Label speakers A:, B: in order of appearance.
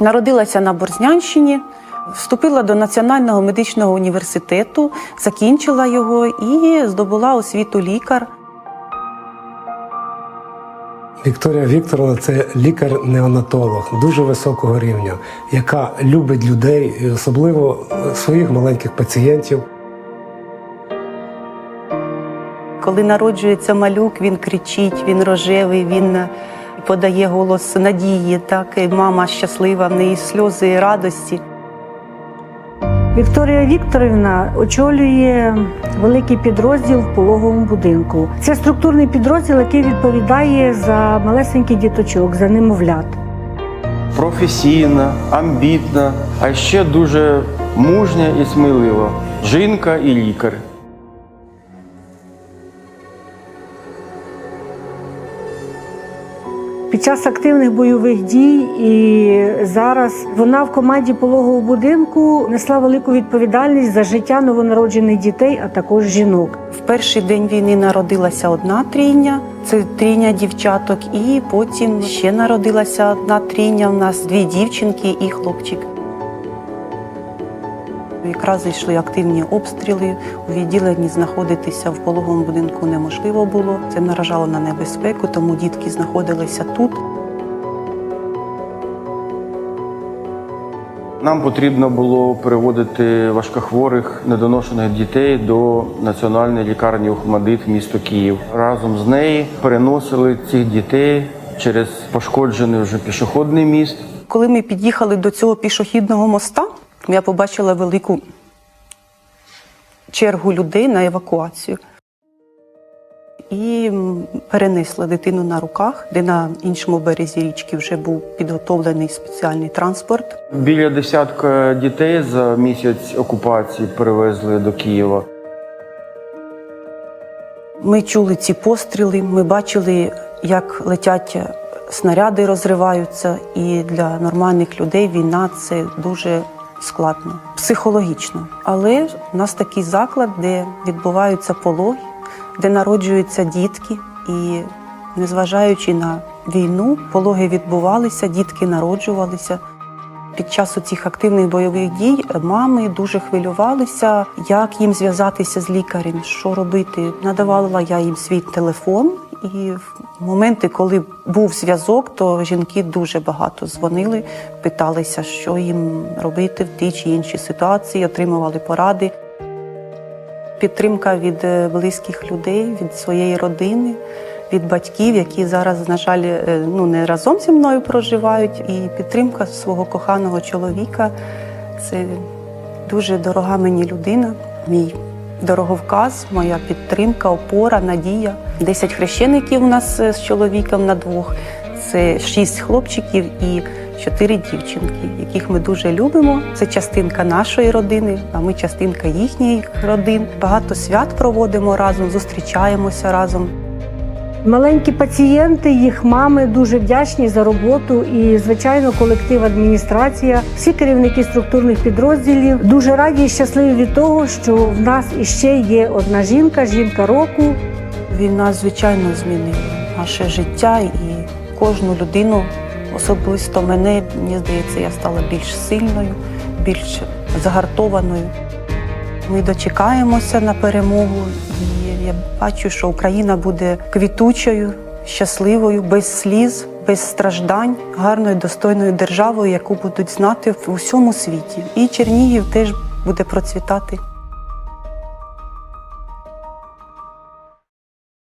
A: Народилася на Борзнянщині, вступила до Національного медичного університету, закінчила його і здобула освіту лікар.
B: Вікторія Вікторовна це лікар-неонатолог дуже високого рівня, яка любить людей, і особливо своїх маленьких пацієнтів.
A: Коли народжується малюк, він кричить, він рожевий, він подає голос надії. Так, і мама щаслива, в неї сльози радості.
C: Вікторія Вікторівна очолює великий підрозділ в пологовому будинку. Це структурний підрозділ, який відповідає за малесеньких діточок, за немовлят.
D: професійна, амбітна, а ще дуже мужня і смілива. Жінка і лікар.
C: Під час активних бойових дій і зараз вона в команді пологового будинку несла велику відповідальність за життя новонароджених дітей, а також жінок.
A: В перший день війни народилася одна трійня, це трійня дівчаток, і потім ще народилася одна трійня. У нас дві дівчинки і хлопчик. Якраз йшли активні обстріли. У відділенні знаходитися в пологовому будинку неможливо було. Це наражало на небезпеку, тому дітки знаходилися тут.
D: Нам потрібно було переводити важкохворих недоношених дітей до національної лікарні Охмадит місто Київ. Разом з нею переносили цих дітей через пошкоджений вже пішохідний міст.
A: Коли ми під'їхали до цього пішохідного моста, я побачила велику чергу людей на евакуацію. І перенесла дитину на руках, де на іншому березі річки вже був підготовлений спеціальний транспорт.
D: Біля десятка дітей за місяць окупації перевезли до Києва.
A: Ми чули ці постріли, ми бачили, як летять снаряди, розриваються, і для нормальних людей війна це дуже складно, психологічно. Але в нас такий заклад, де відбуваються пологи, де народжуються дітки, і незважаючи на війну, пологи відбувалися, дітки народжувалися. Під час цих активних бойових дій мами дуже хвилювалися, як їм зв'язатися з лікарем, що робити. Надавала я їм свій телефон, і в моменти, коли був зв'язок, то жінки дуже багато дзвонили, питалися, що їм робити в тій чи іншій ситуації, отримували поради. Підтримка від е, близьких людей, від своєї родини, від батьків, які зараз, на жаль, е, ну не разом зі мною проживають, і підтримка свого коханого чоловіка це дуже дорога мені людина, мій дороговказ, моя підтримка, опора, надія. Десять хрещеників у нас е, з чоловіком на двох. Це шість хлопчиків і чотири дівчинки, яких ми дуже любимо. Це частинка нашої родини, а ми частинка їхніх родин. Багато свят проводимо разом, зустрічаємося разом.
C: Маленькі пацієнти, їх мами дуже вдячні за роботу. І, звичайно, колектив адміністрація, всі керівники структурних підрозділів дуже раді і щасливі від того, що в нас іще є одна жінка, жінка року.
A: Війна, звичайно, змінила наше життя і кожну людину, особисто мене, мені здається, я стала більш сильною, більш загартованою. Ми дочекаємося на перемогу, і я бачу, що Україна буде квітучою, щасливою, без сліз, без страждань, гарною, достойною державою, яку будуть знати в усьому світі. І Чернігів теж буде процвітати.